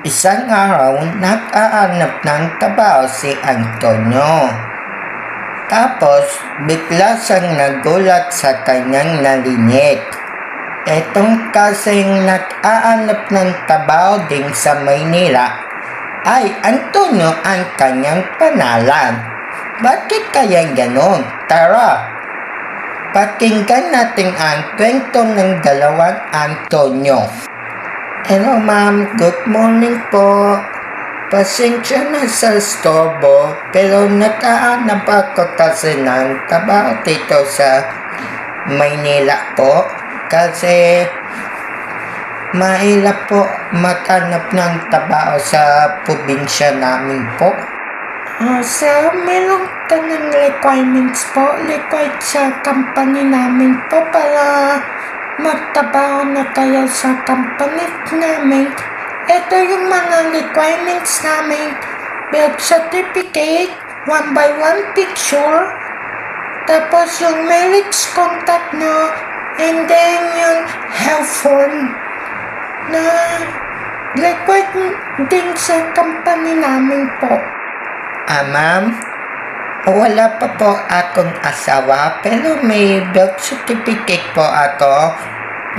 Isang araw, nag-aanap ng trabaho si Antonio. Tapos, bigla siyang nagulat sa kanyang narinig. Etong kasing nag-aanap ng trabaho din sa Maynila ay Antonio ang kanyang panalan. Bakit kaya ganon? Tara, pakinggan natin ang kwento ng dalawang Antonio. Hello ma'am, good morning po. Pasensya na sa storbo, pero nakahanap ako kasi ng trabaho dito sa Maynila po. Kasi mahirap po maghanap ng trabaho sa probinsya namin po. Ah, sir, meron ka ng requirements po, required sa company namin po para magtrabaho na kayo sa company namin. Ito yung mga requirements namin. Birth certificate, one by one picture, tapos yung marriage contact no, and then yung health form na required din sa company namin po. Ah, ma'am, wala pa po akong asawa, pero may birth certificate po ako.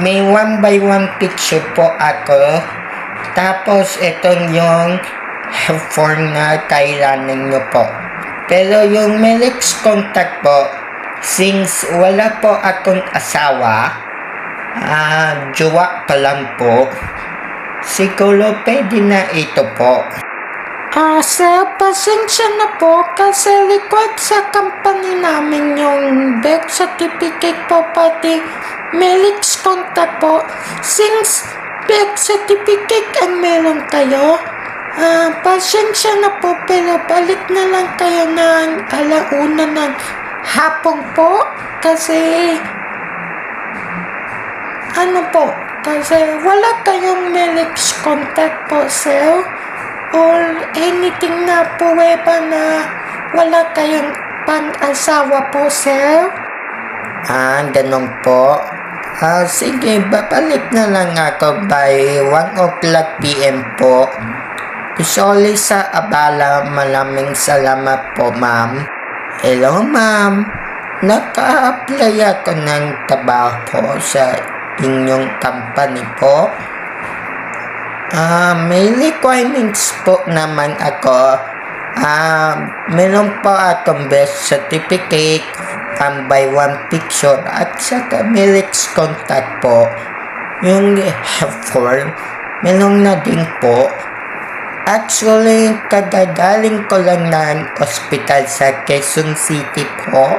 May one by one picture po ako. Tapos, itong yung form na kailangan nyo po. Pero yung marriage contact po, since wala po akong asawa, ah, jowa pa lang po, siguro pwede na ito po. Ah, sir, pasensya na po kasi required sa company namin yung birth certificate po pati marriage contact po. Since birth certificate ang meron kayo, ah, pasensya na po pero balik na lang kayo ng alauna ng hapon po kasi ano po, kasi wala kayong marriage contact po, sir or anything na puweba na wala kayong pang-asawa po, sir? Ah, ganun po. Ah, sige, babalik na lang ako by 1 o'clock p.m. po. Sorry sa abala, maraming salamat po, ma'am. Hello, ma'am. Naka-apply ako ng trabaho sa inyong company po. Ah, may requirements po naman ako. Ah, meron po akong birth certificate, um, by one picture, at saka marriage contact po. Yung form, meron na din po. Actually, kagagaling ko lang ng ospital sa Quezon City po.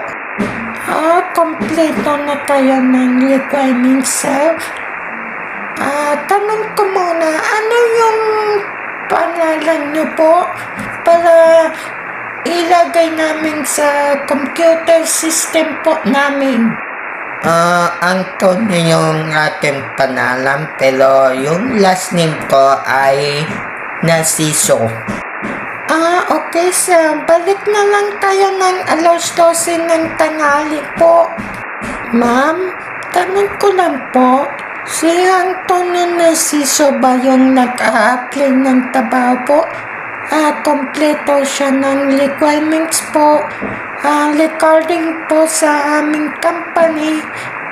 Ah, kompleto na kayo ng requirements, sir. Ah, tanong ko muna, ano yung pangalan niyo po para ilagay namin sa computer system po namin? Ah, Antonio yung ating panalan, pero yung last name ko ay Nasiso. Ah, okay sir. Balik na lang tayo ng alas 12 ng tanghali po. Ma'am, tanong ko lang po, si Antonio Narciso ba yung nag-a-apply ng trabaho po? Ah, kompleto siya ng requirements po. Ah, recording po sa aming company.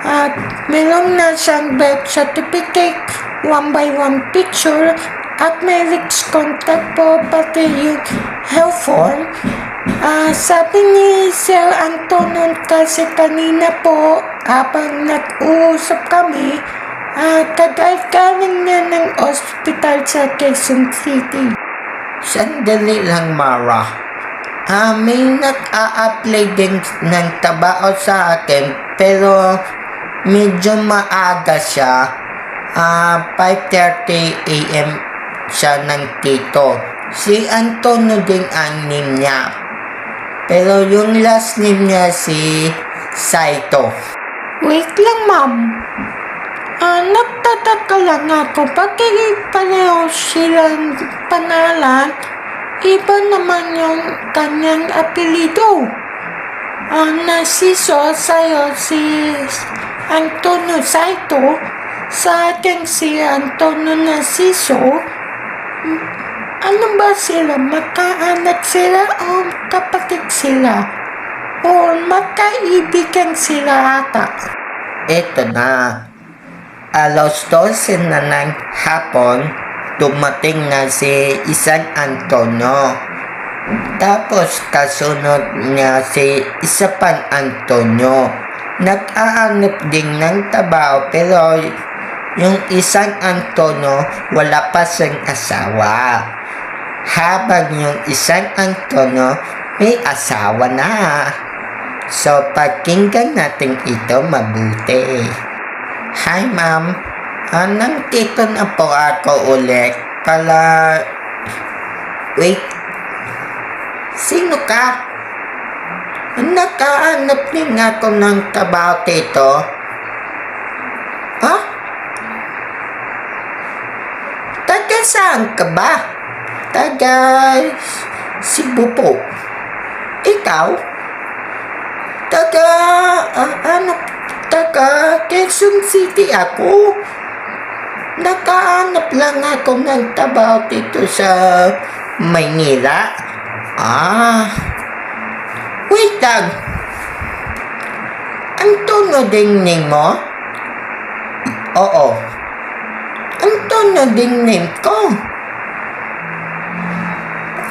At meron na siyang birth certificate, one by one picture, at marriage contact po, pati yung health form. Ah, sabi ni Sir Antonon kasi kanina po, habang nag-uusap kami, ah, kagaling niya ng ospital sa Quezon City. Sandali lang, Mara. Ah, may nag-a-apply din ng trabaho sa akin, pero medyo maaga siya. Ah, 5.30 a.m. siya ng tito. Si Antonio din ang name niya. Pero yung last name niya si Saito. Wait lang, ma'am. Ah, nagtataka lang ako. Bakit pareho silang panalan? Iba naman yung kanyang apelido. Ah, nasiso sa'yo si Antonio Saito. Sa akin si Antonio Nasiso. Ano ba sila? Magkaanak sila o kapatid sila? O magkaibigan sila ata? Ito na. Alas 12 na ng hapon, dumating na si Isan Antonio. Tapos kasunod niya si isa pang Antonio. Nag-aanap din ng trabaho pero yung isang Antonio wala pa siyang asawa. Habang yung isang Antonio may asawa na. So pakinggan natin ito mabuti. Hi ma'am, ah, nandito na po ako ulit para... Wait, Sino ka? Nakahanap din ako ng trabaho dito. Ha? Taga saan ka ba? Taga Cebu po. Ikaw? Taga, ah, ano, taga Quezon City ako. Nakahanap lang ako ng trabaho dito sa Maynila. Ah. Wait lang. Ang tono din mo? Oo. Ang tono din ko.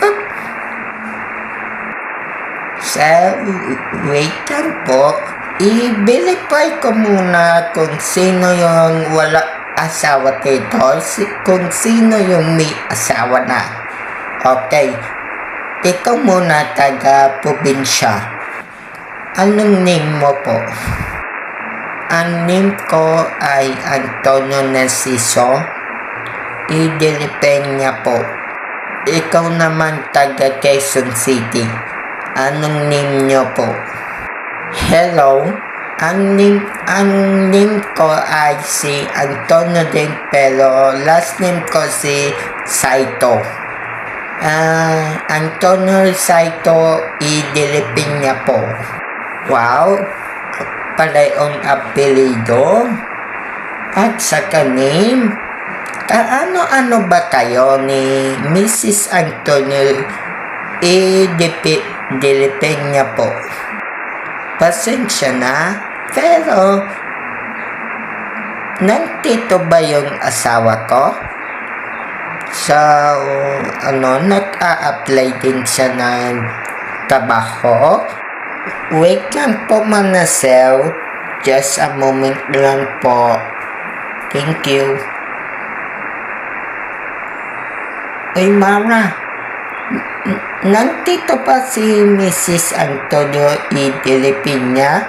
Ah. Sa wait lang po. I-verify ko muna kung sino yung wala asawa dito, kung sino yung may asawa na. Okay. Ikaw muna taga probinsya. Anong name mo po? Ang name ko ay Antonio Narciso. Idilipenya po. Ikaw naman taga Quezon City. Anong name nyo po? Hello? Ang name, ang name ko ay si Antonio din pero last name ko si Saito. Ah, Antonio Saito y Dilipinya po. Wow, pala yung apelido. At saka name. Kaano-ano ba kayo ni Mrs. Antonio E. Dilipinya po? Pasensya na, pero nandito ba yung asawa ko? So, ano, nag-a-apply din siya ng trabaho. Wait lang po sir. Just a moment lang po. Thank you. Ay, Mara. Nandito pa si Mrs. Antonio E. Dilipinya.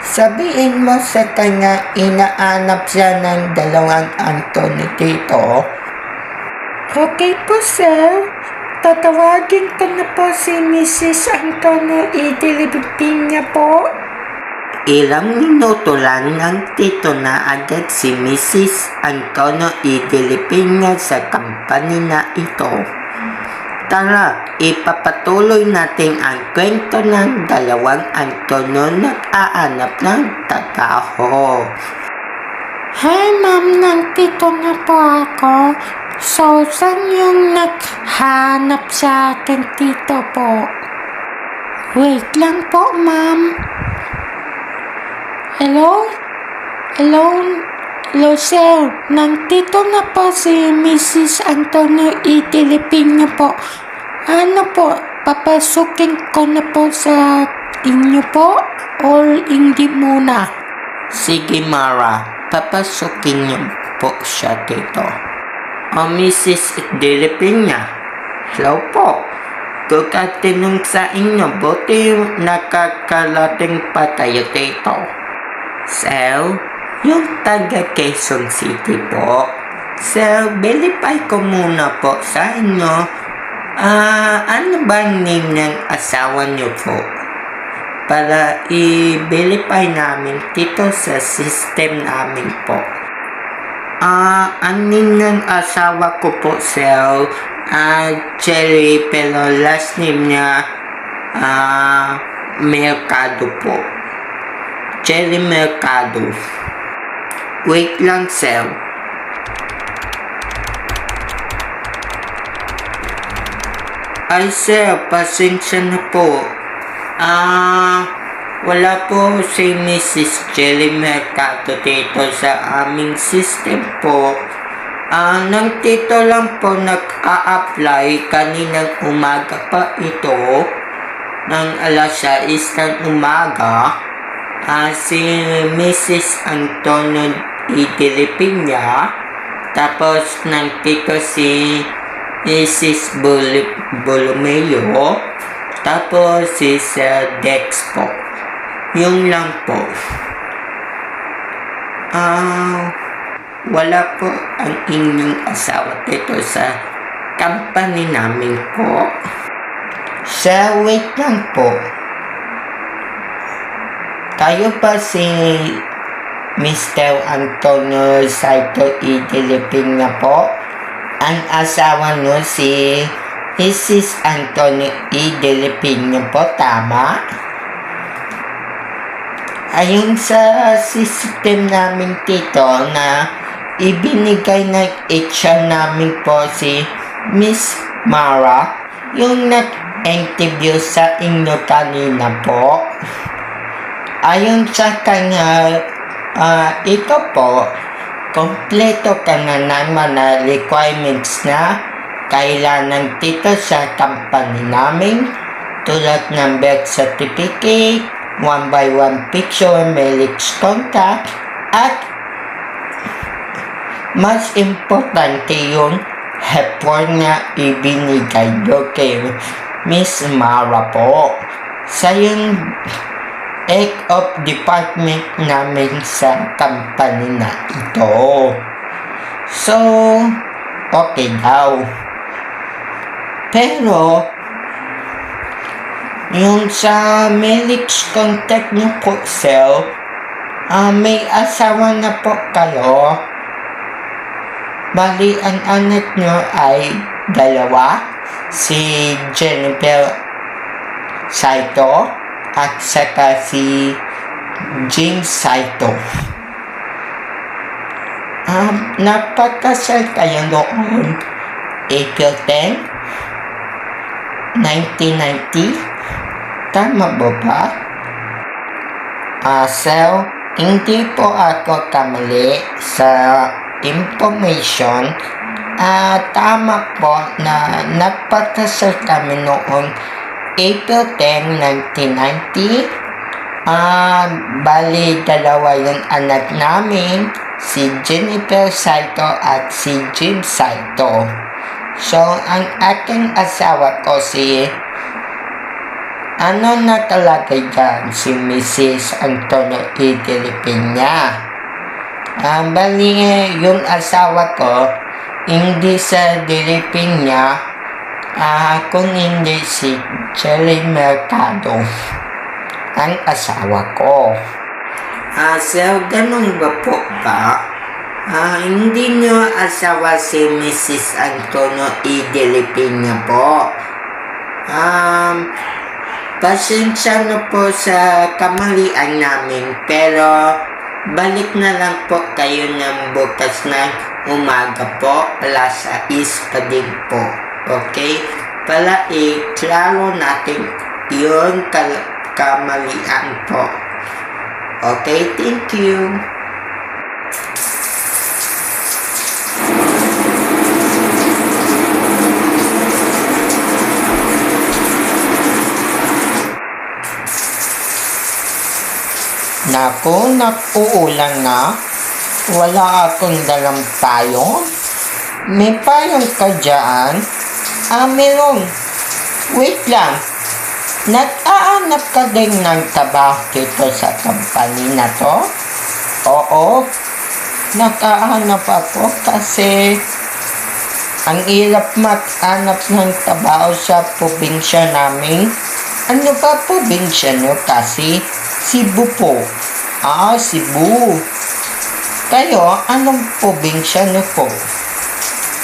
Sabihin mo sa kanya inaanap siya ng dalawang Antonio dito. Okay po, sir. Tatawagin ko na po si Mrs. Antonio E. Dilipinya po. Ilang minuto lang nandito na agad si Mrs. Antonio E. Dilipinya sa company na ito. Tara, ipapatuloy natin ang kwento ng dalawang Antonio nag-aanap ng trabaho. Hey ma'am, nandito na po ako. So, saan yung naghanap sa akin dito po? Wait lang po, ma'am. Hello? Hello? Hello, sir. Nandito na po si Mrs. Antonio E. Dilipino po. Ano po, papasukin ko na po sa inyo po? Or hindi muna? Sige, Mara. Papasukin niyo po siya dito. O, Mrs. Dilipina. Hello po. Kukatinong sa inyo, buti nakakalating pa tayo dito. So, yung taga Quezon City po. So, verify ko muna po sa inyo. Ah, ano bang name ng asawa niyo po? Para i-verify namin dito sa system namin po. Ah, ang name ng asawa ko po, sir, ah, Cherry, pero last name niya, ah, Mercado po. Cherry Mercado. Wait lang, sir. Ay sir, pasensya na po. Ah, wala po si Mrs. Jelly Mercado dito sa aming system po. Ah, nang tito lang po nag-a-apply kaninang umaga pa ito ng alas 6 ng umaga. Ah, si Mrs. Antonio Idilipinya tapos ng tito si Mrs. Bul Bolomeo tapos si Sir Dex po. Yung lang po. Ah, wala po ang inyong asawa dito sa company namin po. Sir, wait lang po. Kayo pa si Mr. Antonio Saito E. Dilipina po? Ang asawa nyo si Mrs. Antonio E. Dilipina po, tama? Ayon sa system namin dito na ibinigay ng HR namin po si Miss Mara yung nag-interview sa inyo kanina po. Ayon sa kanya, ah, ito po, kompleto ka na ng mga requirements na kailangan dito sa company namin tulad ng birth certificate, one by one picture, Melix contact, at mas importante yung hepor na ibinigay do kay Miss Mara po. Sa yung egg of department namin sa company na ito. So, okay daw. Pero, yung sa Melix contact niyo po, sir, ah, may asawa na po kayo. Bali, ang anak niyo ay dalawa. Si Jennifer Saito at saka si James Saito. Um, napagkasal kayo noon April 10, 1990. Tama ba ba? Ah, so, hindi po ako kamali sa information. Ah, tama po na nagpagkasal kami noon April 10, 1990. Ah, bali dalawa yung anak namin, si Jennifer Saito at si Jim Saito. So, ang aking asawa ko si ano nakalagay dyan si Mrs. Antonio E. Dilipina. Ah, bali yung asawa ko, hindi sa Dilipina, ah, kung hindi si Jelly Mercado ang asawa ko. Ah, sir, ganun ba po ba? Ah, hindi nyo asawa si Mrs. Antonio E. Dilipina po. Um, pasensya na po sa kamalian namin, pero balik na lang po kayo ng bukas na umaga po, alas 6 pa din po. Okay? Para i-klaro natin yung kamalian po. Okay, thank you. Naku, nakuulan na. Wala akong dalang payong. May payong ka? Ah, meron. Wait lang. Nag-aanap ka din ng trabaho dito sa company na to? Oo. Nakahanap ako kasi ang hirap mag-anap ng trabaho sa probinsya namin. Ano ba probinsya nyo kasi? Cebu po. Ah, Cebu. Kayo, anong probinsya nyo po?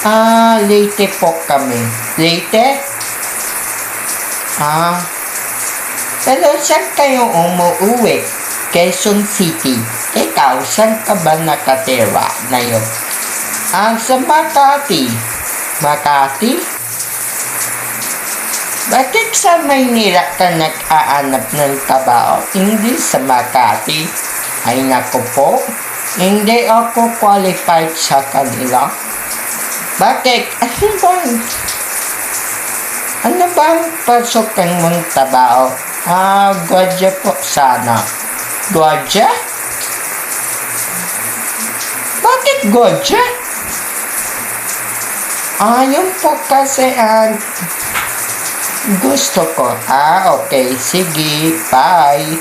Ah, Leyte po kami. Leyte? Ah, pero saan kayo umuwi? Quezon City. Ikaw, saan ka ba nakatira ngayon? Ah, sa Makati. Makati? Bakit sa Maynila ka nag-aanap ng trabaho? Hindi sa Makati. Ay naku po, hindi ako qualified sa kanila. Bakit? Ano bang, ano bang pasukan mong trabaho? Ah, gwadya po sana. Gwadya? Bakit gwadya? Ah, yun po kasi ang gusto ko. Ah, okay. Sige, bye.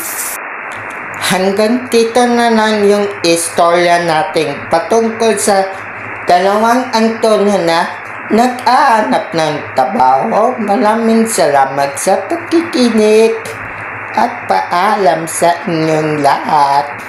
Hanggang dito na lang yung istorya natin patungkol sa dalawang Antonio na nag-aanap ng trabaho. Maraming salamat sa pakikinig at paalam sa inyong lahat.